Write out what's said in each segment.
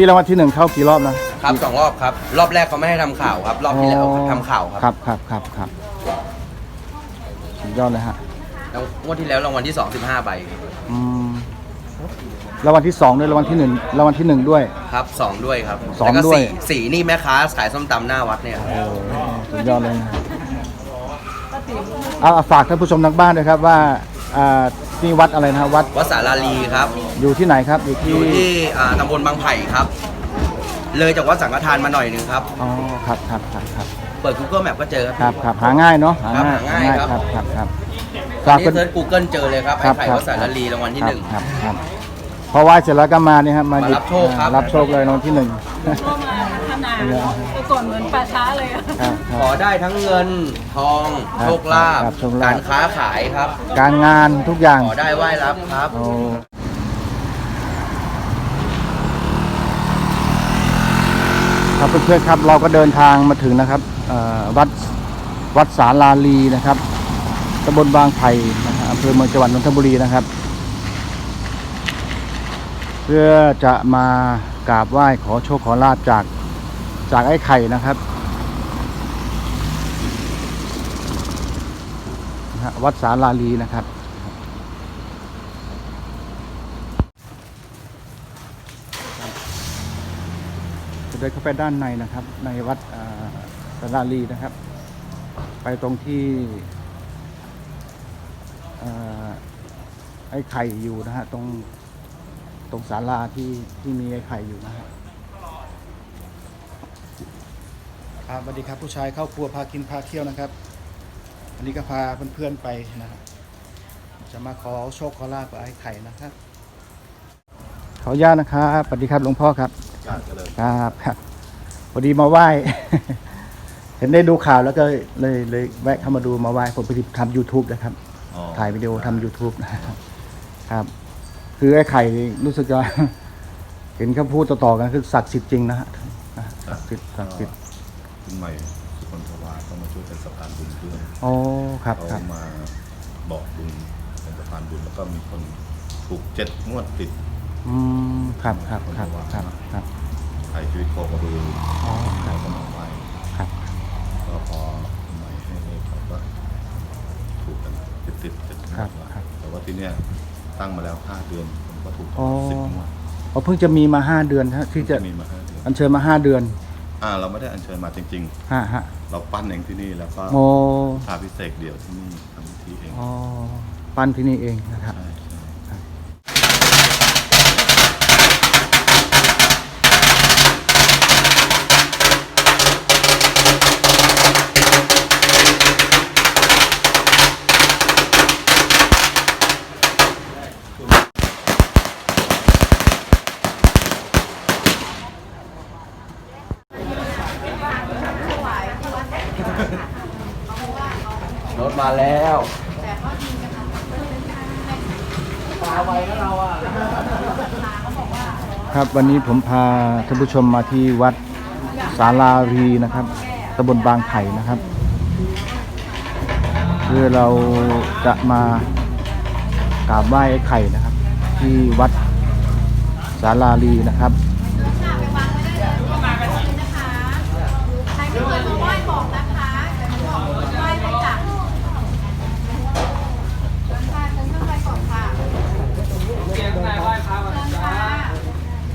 พี่รางวัลที่หนึ่งเข้ากี่รอบนะครับสองรอบครับ รอบแรกเขาไม่ให้ทำข่าวครับ รอบที่แล้วทำข่าวคครัรับบครับครับครับสุดยอดเลยฮะแล้วงวดที่แล้วรางวัลที่สองสิบห้าใบอืมรางวัลที่สองด้วยรางวัลที่หนึ่งรางวัลที่หนึ่งด้วย ครับสองด้วยครับสองแล้วก็ด้วย สี่สี่นี่แม่ค้าขายส้มตำหน้าวัดเนี่ยครับโอ้สุดยอดเลยนะเอาเอาฝากท่านผู้ชมทางบ้านด้วยครับว่าอ่า นี่วัดอะไรนะฮะวัดวัดสาราลีครับ อยู่ที่ไหนครับอยู่อที่ยู่ที่อ่าตำบลบางไผ่ครับ เลยจากวัดสังฆทานมาหน่อยหนึงครับ อ๋อครับครับครับครับเปิด Google Map ก็เจอคครัรับ บครับหาง่ายเนาะหาง่ายครับหาง่ายครับ ครับครับครับตอฝานกนี้เป็น เซิร์ช Google เจอเลยครับคไอ้รับไข่ครับวัดสาราลีรางวัลที่หนึ่ง ครับครับพอไหว้เสร็จแล้วก็มานี่ครับมาหยิมารับโชคครับ รับโชคเลยรางวัลที่หนึ่งก็มาพัฒ นาเนาะแต่ก่อนเหมือนป่าช้าเลยอะครับคขรัอบ ได้ทั้งเงินทองครับโชคลาภครับโชคลาภ การค้าขายครับ การงานทุกอย่างขอได้ไหว้รับครับ โอ้ครับเพื่อนๆครับเราก็เดินทางมาถึงนะครับเอ่อวัดวัดสาลาลีนะครับตำบลบางไผ่นะครับอำเภอเมืองจังหวัดนนทบุรีนะครับ เพื่อจะมากราบไหว้ขอโชคขอลาบจาก จากไอ้ไข่นะครับ วัดสาลาลีนะครับ จะเดินเข้าไปด้านในนะครับ ในวัดสาราลีนะครับ ไปตรงที่ไอ้ไข่อยู่นะฮะตรงตรงศาลาที่ที่มีไอ้ไข่อยู่นะฮะ ครับสวัสดีครับผู้ชายเข้าครัวพากินพาเที่ยวนะครับ อันนี้ก็พาเพื่อนๆไปนะครับจะมาขอโชคขอลาบกับไอ้ไข่นะครับขออนุญาตนะครับสวัสดีครับหลวงพ่อครับครับครับพอดีมาไหว้ เห็นได้ดูข่าวแล้วก็เลยเลยแวะเข้ามาดูมาไหว้ผมพอดีทำ YouTube นะครับ ถ่ายวิดีโอทำ YouTube นะครับครับ คือไอ้ไข่นี่รู้สึกว่าเห็นเขาพูดต่อๆกันคือศักดิ์สิทธิ์จริงนะฮะอะศักดิ์สิทธิ์ศักดิ์สิทธิ์ คุณใหม่สุคนทวาต้องมาช่วยเป็นสะพานบุญด้วยโอ้ครับเขาครับมาบอกบุญเป็นสะพานบุญแล้วก็มีคนถูกเจ็ดงวดติดอืมครับครับครับครับครับถ่ายชีวิตโคกระบืออ๋อครัเขาบก็มาไหว้ครับก็พอคุณใหม่ให้เลขเขาก็ถูกกันติดติดๆเจ็ดงครัวบดว่าครับแต่ว่าที่เนี้ยตั้งมาแล้วห้าเดือนผมก็ถูกอ๋อสิบงวดอ๋อเพิ่งจะมีมาห้าเดือนฮะที่จะมีมาห้าเดือน อัญเชิญมาห้าเดือน อ่าเราไม่ได้อัญเชิญมาจริง ฮะฮะๆ เราปั้นเองที่นี่แล้วก็โมพาพิเศษเดี่ยวที่นี่ทำพิธีเองอ๋อปั้นที่นี่เองนะครับ ใช่ใช่ รถ มาแล้วครับวันนี้ผมพาท่านผู้ชมมาที่วัดสาลารีนะครับตำบลบางไผ่นะครับ เพื่อเราจะมากราบไหว้ไอ้ไข่นะครับ ที่วัดสาลารีนะครับ ใครไม่เคยมาไหว้บอกนะคะเดี๋ยวหนูบอกคนไหว้ไปจ้ะเชิญค่ะเชิญขึ้นไปก่อนค่ะเชิญค่ะ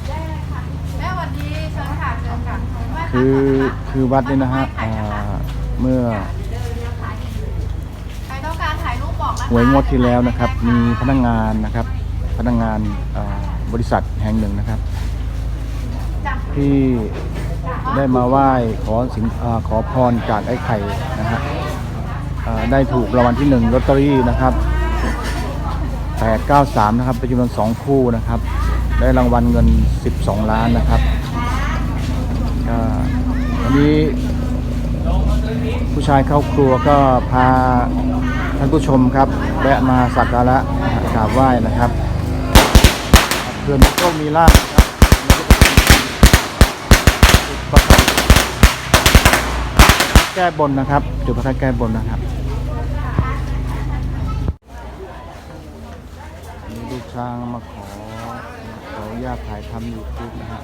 ได้เลยค่ะแม่หวัดดีเชิญค่ะเชิญค่ะไหว้พระ คือ ก่นนะะ คือวัดนี่นะฮะไหว้อ่าไข่นะคะเมื่อใครต้องการถ่ายรูปบอกนะคะหวยงวดที่แล้วนะครับ มีพนักงานนะครับ พนักงานอ่าบริษัทแห่งหนึ่งนะครับจ้ะที่ได้มาไหว้ขอสิงอาขอพรจากไอ้ไข่นะฮะอ่าได้ถูกรางวัลที่หนึ่งลอตเตอรี่นะครับ 893 นะครับเป็นจำนวน2คู่นะครับ ได้รางวัลเงิน 12 ล้านนะครับก็วั นี้ ผู้ชายเข้าครัวก็พาท่านผู้ชมครับแวะมาสักการะกราบไหว้นะครับเพื่อนมีโชคมีลาภครับประทัดแก้บนนะครับ จุดประทัดแก้บนนะครับอันนี้ลูกช้างมาขอขออนุญาตถ่ายทำยูทูบนะฮะ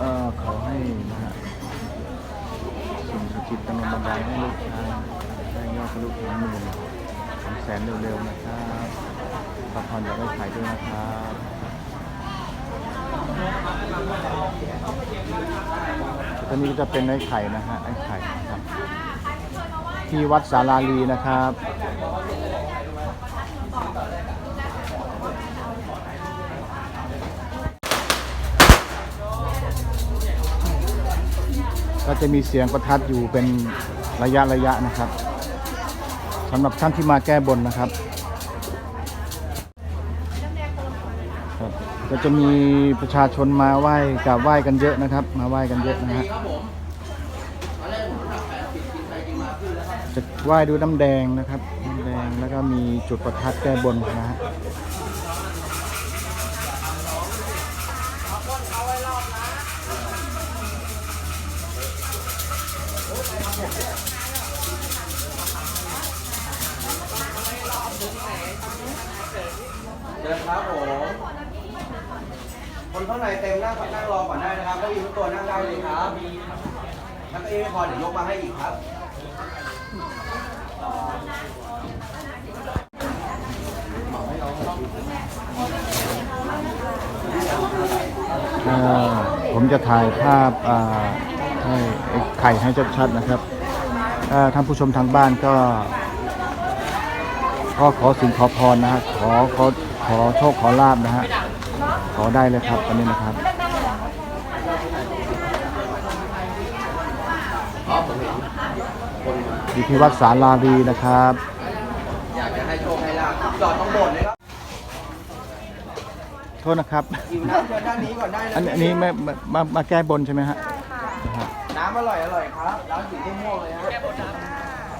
อขอให้นะฮะสิ่งศักดิ์สิทธิ์ตำนบันดาลให้ลูกชายได้ยอดทะลุถึงหมื่นถึงแสนเร็วๆนะครับพระพรอย่าได้ขายด้วยนะครับตอนนี้ก็จะเป็นไอ้ไข่นะฮะไอ้ไข่ครับที่วัดสาราลีนะครับ ก็จะมีเสียงประทัดอยู่เป็นระยะระยะนะครับสำหรับท่านที่มาแก้บนนะครับครับก็จะมีประชาชนมาไหว้กราบไหว้กันเยอะนะครับ มาไหว้กันเยอะนะฮะจะไหว้ดูน้ำแดงนะครับน้ำแดงแล้วก็มีจุดประทัดแก้บนนะฮะ เดินครับผมคนข้างในเต็มนั่งนั่งรอก่อนได้นะครับก็มีทุกตัวนั่งได้เลยครับถ้าเก้าอี้ไม่พอเดี๋ยวยกมาให้อีกครับผมจะถ่ายภาพให้ไข่ให้ชัดๆนะครับอ่าท่านผู้ชมทางบ้านก็ ก็ขอสิ่งขอพรนะฮะขอขอ ขอโชคขอลาบนะฮะขอได้เลยครับตอนนี้นะครับอยู่ที่วัดสาลารีนะครับ อยากจะให้โชคให้ลาบจอดต้องบนเลยครับโทษนะครับอยู่น้ำเชิญด้านนี้ก่อนได้นะอันอันนี้มามามามาแก้บนใช่ไหมฮะน้ำอร่อยอร่อยครับร้านสีม่วงๆเลยฮะ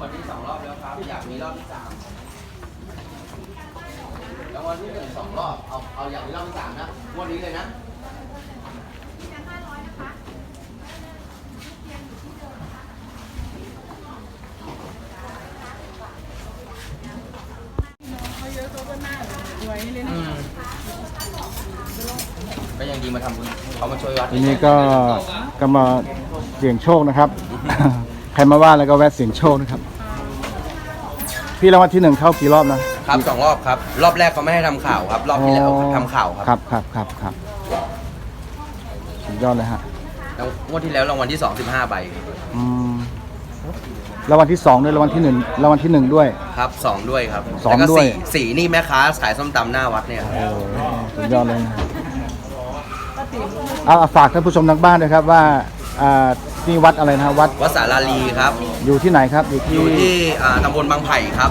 วันที่สองรอบแล้วครับ อยากมี รอบที่สามแล้ววันที่หนึ่งสองรอบ เอา เอาอยากมีรอบที่สามนะงวันนี้เลยนะก็ยังดีมาทำบุญเขามาช่วยวัดทีนี้ก็ก็มาเสี่ยงโชคนะครับ ใครมาว่าแล้วก็แวะเสี่ยงโชคนะครับ พี่รางวัลที่หนึ่งเข้ากี่รอบนะครับสองรอบครับ รอบแรกเขาไม่ให้ทำข่าวครับ รอบที่แล้วทำข่าวครับครับครับครับครับสุดยอดเลยฮะแล้วงวดที่แล้วรางวัลที่สองสิบห้าใบอืมรางวัลที่สองด้วยรางวัลที่หนึ่งรางวัลที่หนึ่งด้วย ครับสองด้วยครับสองแล้ก็ด้วย สี่นี่แม่ค้าขายส้มตำหน้าวัดเนี่ยครับโอ้สุดยอดเลยนะเอาเอาฝากท่านผู้ชมทางบ้านด้วยครับว่า อ่านี่วัดอะไรนะฮะวัดวัดสาราลีครับ อยู่ที่ไหนครับ อยู่ที่อยู่ที่อ่าตำบลบางไผ่ครับ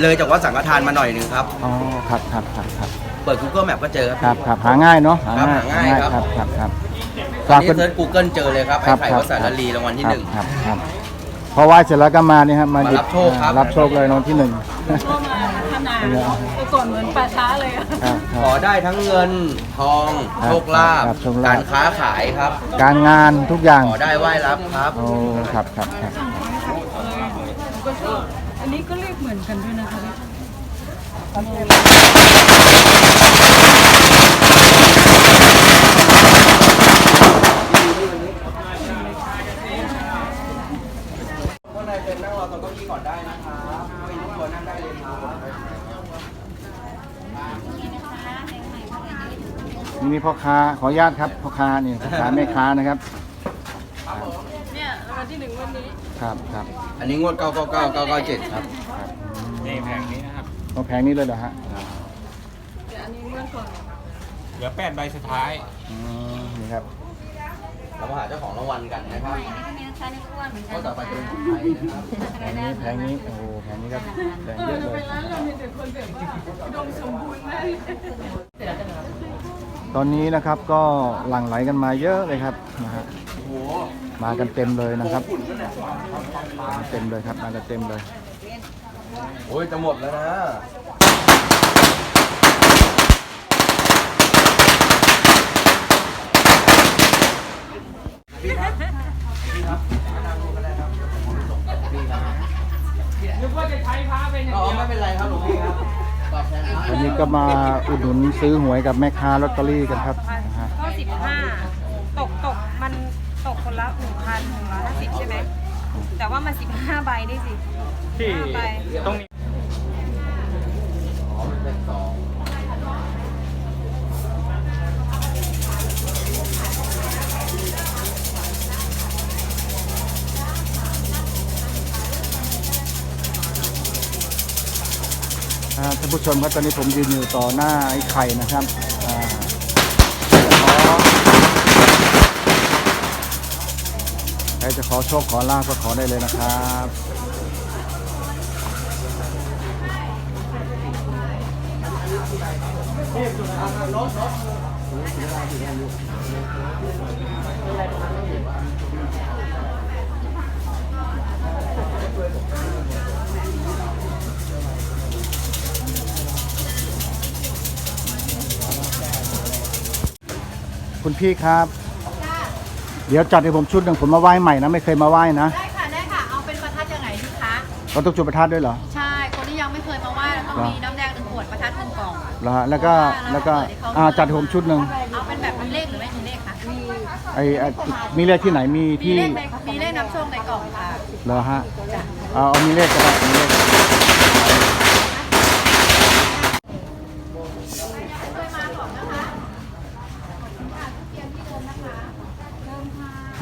เลยจากวัดสังฆทานมาหน่อยหนึงครับ อ๋อครับครับครับครับเปิด Google Map ก็เจอคครัรับบครับหาง่ายเนาะหาง่ายครับหาง่ายครับ ครับครับครับตอฝานกนี้เป็นเซิร์ช Google เจอเลยครับไอ้ไข่ครับวัดสาราลีรางวัลที่หนึ่ง ครับครับ พอไหว้เสร็จแล้วก็มานี่ครับมาหยิมารับโชคครับ รับโชคเลยรางวัลที่หนึ่งก็มาขนาดแต่ก่อนเหมือนป่าช้าเลยอะครับคขรัอบ ได้ทั้งเงินทองครับโชคลาภครับโชคลาภ การค้าขายครับ การงานทุกอย่างขอได้ไหว้รับครับ โอ้ครับครับครับก็ชอบอันนี้ก็เรียกเหมือนกันด้วยนะคะข้างในเป็นนั่งรอตรงเก้าอี้ก่อนได้นะครับเก้าอี้ทุกคนนั่งได้เลยครับ นี่พ่อค้าขออนุญาตครับพ่อค้านี่พ่อค้าแม่ค้านะครับเนี่ยรางวัลที่หนึ่งวันนี้ครับครับอันนี้งวด 999997 ครับนี่แผงนี้นะครับเอาแพงนี้เลยเหรอฮะแต่อันนี้เมื่อก่อนเหลือแปดใบสุดท้ายอืมนี่ครับเรามาหาเจ้าของรางวัลกันนะครับชาในอ้วนเหมือนกัก็นต่อไปจะเป็นของไทยนะครับแผงนี้แผงนี้โอ้โหแผงนี้ก็แดงเอเยออะเราเลไปยร้านเรามีแต่คนแบบว่าอุดมสมบูรณ์มาก ตอนนี้นะครับก็หลั่งไหลกันมาเยอะเลยครับนะฮะมากันเต็มเลยนะครับมาเต็มเลยครับมากันเต็มเลยโอ้ยจะหมดแล้วนะนึกว่าจะใช้พาเป็นอย่างอ๋อเดียวไม่เป็นไรครับหลวงพี่ครับ ตอบแทนครับวันนี้ก็มาอุดหนุนซื้อหวยกับแม่ค้าลอตเตอรี่กันครับนะฮะก็สิบห้าตกตกมันตกคนละหนึ่งพันหนึ่งร้อยห้าสิบใช่ไหมแต่ว่ามันสิบห้าใบได้สิที่ไปตรงนี้ อ๋อมันเป็นสอง อ่าท่าน ผู้ชมครับตอนนี้ผมยืนอยู่ต่อหน้าไอ้ไข่นะครับใครจะขอโชคขอลาภก็ขอได้เลยนะครับ คุณพี่ครับเดี๋ยวจัดให้ผมชุดหนึ่งผมมาไหว้ใหม่นะไม่เคยมาไหว้นะได้ค่ะได้ค่ะ เอาเป็นประทัดยังไงดีคะเราต้องจุดประทัดด้วยเหรอ ใช่ คนที่ยังไม่เคยมาไหว้เราต้องมีน้ำแดงหนึ่งขวดประทัดหนึ่งกล่องเหรอฮะแล้วก็แล้วก็อ่าจัดให้ผมชุดหนึ่งเอาเป็นแบบมีเลขหรือไม่มีเลขคะมีไอ้ไอ้มีเลขที่ไหนมีมีที่เลขในมีเลขนับโชคในกล่องค่ะเหรอฮะเอาเอามีเลขก็ได้มีเลข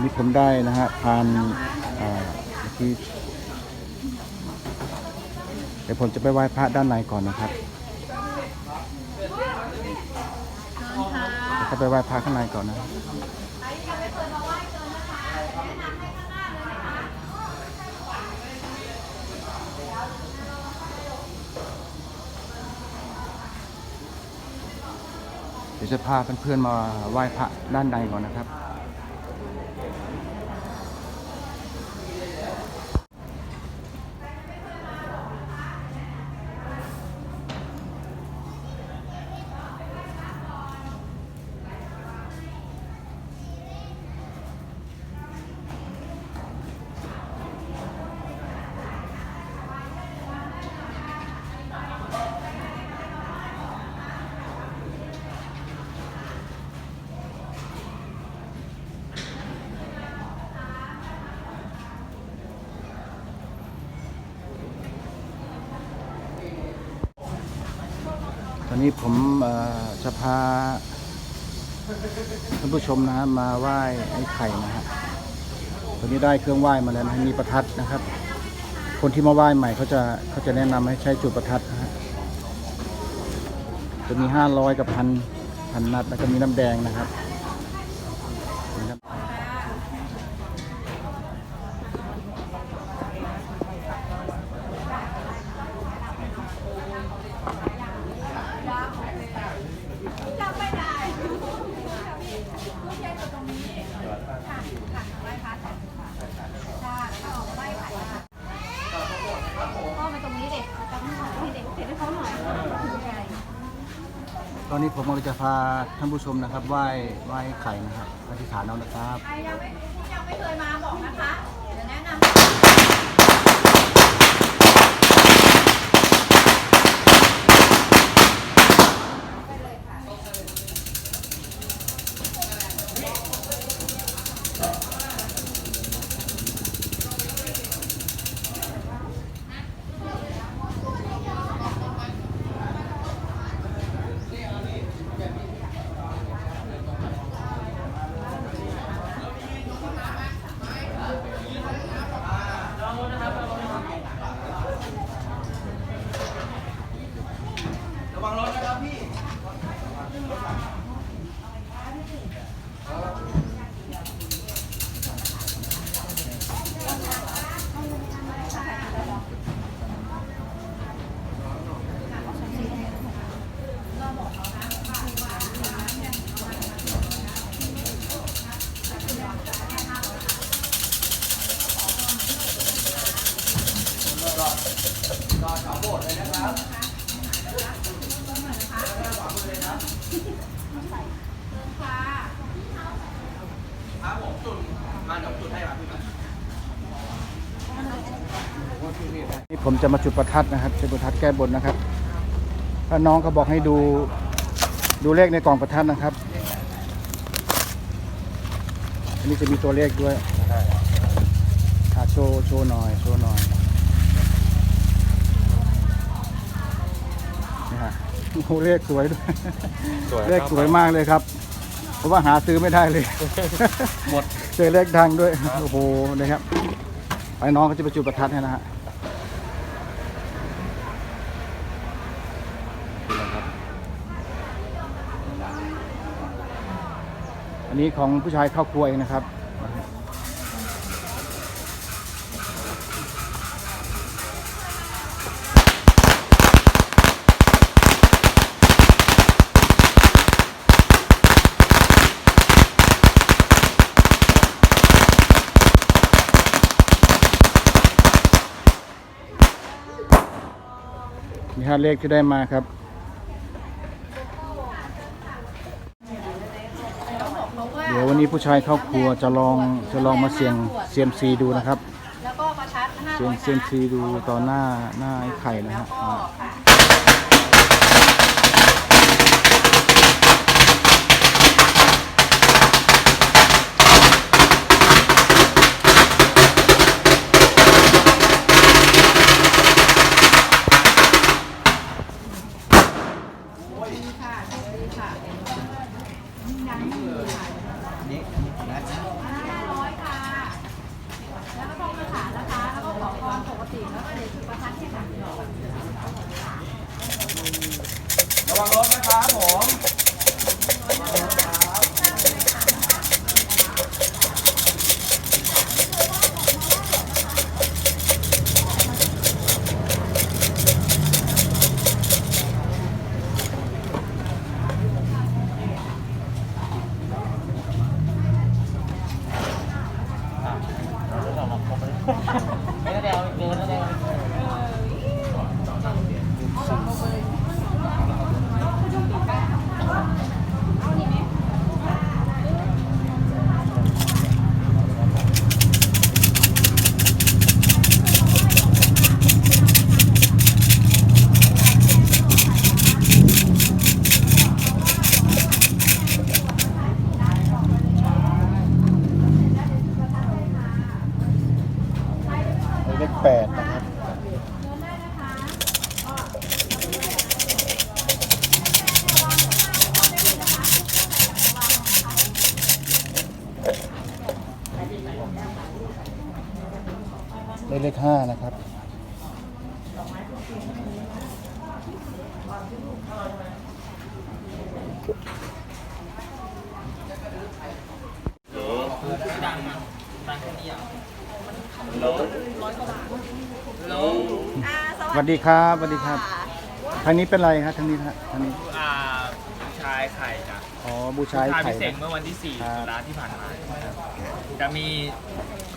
นี่ผมได้นะฮะพานอ่าเมื่อกี้เดี๋ยวผมจะไปไหว้พระด้านในก่อนนะครับจะไปไหว้พระข้างในก่อนนะเดี๋ยวจะพาเพื่อนๆมาไหว้พระด้านในก่อนนะครับ วันนี้ผมจะพาท่านผู้ชมนะฮะมาไหว้ไอ้ไข่นะฮะตอนนี้ได้เครื่องไหว้มาแล้วนะมีประทัดนะครับ คนที่มาไหว้ใหม่เขาจะเขาจะแนะนำให้ใช้จุดประทัดนะฮะจะมีห้าร้อยกับพันพันนัดแล้วก็มีน้ำแดงนะครับ จำไม่ได้ลูกเย็นอยู่ตรงนี้ ค่ะ ค่ะไหว้พระค่ะจ้าแล้วก็ออกมาไหว้ไข่ค่ะพ่อมาตรงนี้เด็กตั้งหน่อยให้เด็กเห็นให้เขาหน่อย ตอนนี้ผมกำลังจะพาท่านผู้ชมนะครับไหว้ไหว้ไข่นะครับอธิษฐานเอานะครับ ใครยังไม่ยังไม่เคยมาบอกนะคะ เดี๋ยวแนะนำ ต จอดเสาโบสถ์เลยนะครับ ครับผมจุดมาเดี๋ยวจุดให้มาพี่มานี่ผมจะมาจุดประทัดนะครับเป็นประทัดแก้บนนะครับถ้าน้องเขาบอกให้ดูดูเลขในกล่องประทัดนะครับ อันนี้จะมีตัวเลขด้วยอะโชว์โชว์หน่อยโชว์หน่อยนี่ฮะโอ้โหเลขสวยด้วยเลขสวยมากเลยครับ เพราะว่าหาซื้อไม่ได้เลย หมด เจอเลขดังด้วย โอ้โหนะครับไอ้น้องเขาจะไปจุดประทัดให้นะฮะอันนี้ของผู้ชายเข้าครัวเองนะครับ นี่ฮะเลขที่ได้มาครับเดี๋ยววันนี้ผู้ชายเข้าครัวจะลองจะลองมาเสี่ยงเซียมซีดูนะครับ แล้วก็ประทัดห้าเสี่ยร้งอยเซียมซีดูตอนหน้าหน้าไอ้ไข่นะฮะก็อ่าค่ะ 8นะ ดีครับสวัสดีครับ ทางนี้เป็นไรครับทางนี้ฮะทางนี้อ่าชายไข่จ้ะอ๋อบูชาไอ้ชายไข่พิเศษนะ เมื่อวันที่4ครับตุลาที่ผ่านมาจะมี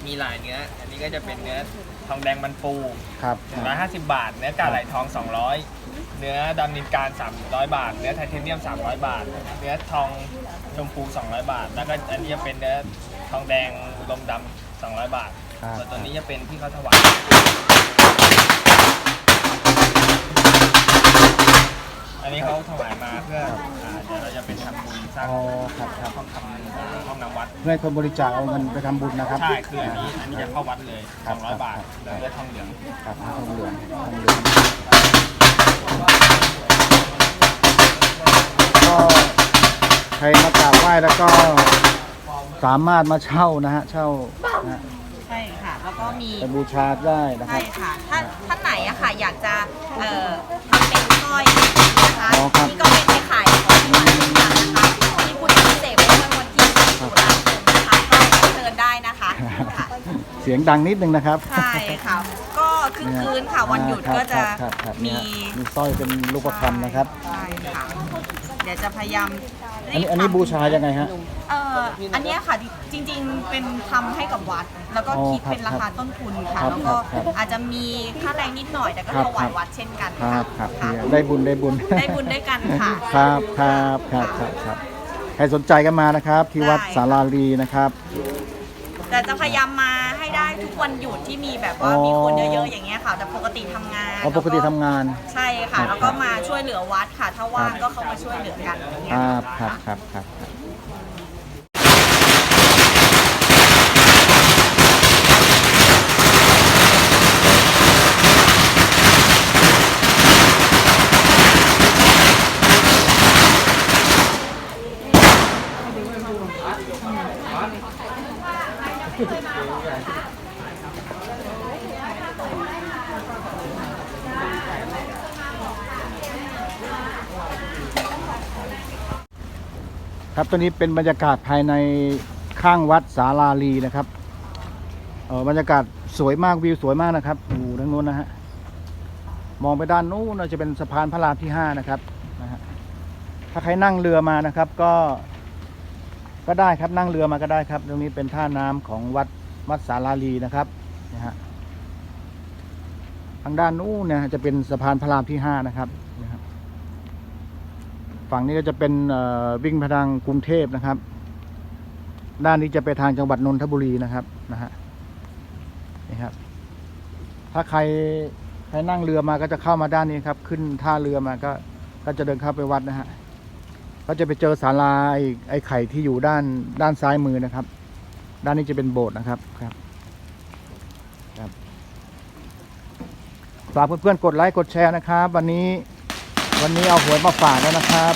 มีหลายเนื้อ อันนี้ก็จะเป็นเนื้อทองแดงมันปูครับ150 บาท เนื้อกาไหลทอง 200 เนื้อดำนินการ 300 บาท เนื้อไทเทเนียม 300 บาท เนื้อทองชมพู 200 บาท แล้วก็อันนี้จะเป็นเนื้อทองแดงลมดำ200 บาทครับ ส่วนตัวนี้จะเป็นที่เขาถวาย อันนี้เขาถวายมาเพื่ออ่าเดี๋ยวเราจะเป็นทำบุญสร้างอ๋อครับครับ ห้องทำห้องนำวัด เพื่อให้คนบริจาคเอาเงินไปทำบุญนะครับ ใช่คืออันนี้อันนี้จะเข้าวัดเลยครับ200บาทเหลือเลือดทองเหลืองครับทองเหลืองทองเหลืองก็ใครมากราบไหว้แล้วก็สามารถมาเช่านะฮะเช่านะฮะใช่ค่ะ แล้วก็มี ไปบูชาได้นะคใช่รับ ค่ะ ถ้าท่านไหนอะค่ะ อยากจะเอ่อทำเป็นสร้อย นะคะอ๋อครับ นี่ก็เป็นไปขายของที่วัดเหมือนกันนะคะที่พุทธพิเศษไว้เมื่อวันที่4ตุลาคมนะคะก็เชิญได้นะคะค่ะเสียงดังนิดนึงนะครับ ใช่ค่ะ ก็คืนคืนค่ะวันหยุดครับก็จะครับครับมีเนี่ยมีสร้อยเป็นรูปพรรณนะครับ ใช่ค่ะ เดี๋ยวจะพยายามอันนี้อันนี้บูชายังไงฮะ เอ่ออันเนี้ยค่ะจริงๆเป็นทำให้กับวัด แล้วก็อ๋อคิดครับเป็นราคาต้นทุนค่ะ ครับแล้วก็ครับอาจจะมีค่าแรงนิดหน่อยแต่ก็ครับถวาครัยบ วัดเช่นกันคค่ะรับครับค่ะ เนี่ยได้บุญได้บุญ ได้บุญด้วยกันค่ะ ครับครับครับครับครับใครสนใจก็มานะครับ ที่วัดได้ สาราลีนะครับ แต่จะพยายามมาให้ได้ ทุกวันหยุดที่มีแบบว่าอ๋อมีคนเยอะๆอย่างเงี้ยค่ะ แต่ปกติทำงานอ๋อปกติทำงาน ใช่ค่ะ แล้วก็มาช่วยเหลือวัดค่ะ ถ้าว่างก็เข้ามาช่วยเหลือกันอย่างเงี้คยรับครัค่ะบครับครับครับ ครับตอนนี้เป็นบรรยากาศภายในข้างวัดสาราลีนะครับเออบรรยากาศสวยมากวิวสวยมากนะครับอยู่ทางโน้นนะฮะมองไปด้านนู้นเราจะเป็นสะพานพระรามที่ห้านะครับนะฮะถ้าใครนั่งเรือมานะครับ ก็ ก็ได้ครับนั่งเรือมาก็ได้ครับ ตรงนี้เป็นท่าน้ำของวัดวัดสาราลีนะครับนะฮะทางด้านนู้นเนี่ยจะเป็นสะพานพระรามที่ห้านะครับ ฝั่งนี้ก็จะเป็นวิ่งไปทางกรุงเทพนะครับ ด้านนี้จะไปทางจังหวัดนนทบุรีนะครับนะฮะนี่ครับ ถ้าใครใครนั่งเรือมาก็จะเข้ามาด้านนี้ครับ ขึ้นท่าเรือมาก็ก็จะเดินเข้าไปวัดนะฮะก็จะไปเจอศาลาไอ้ไอไข่ที่อยู่ด้านด้านซ้ายมือนะครับ ด้านนี้จะเป็นโบสถ์นะครับครับครับฝากเพื่อนๆกดไลค์กดแชร์นะครับ วันนี้ วันนี้เอาหวยมาฝากแล้วนะครับ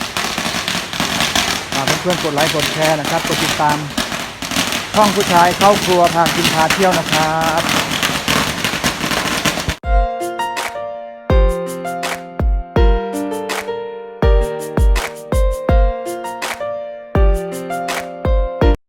ฝากเพื่อนๆกดไลค์กดแชร์นะครับกดติดตามช่องผู้ชายเข้าครัวพากินพาเที่ยวนะครับ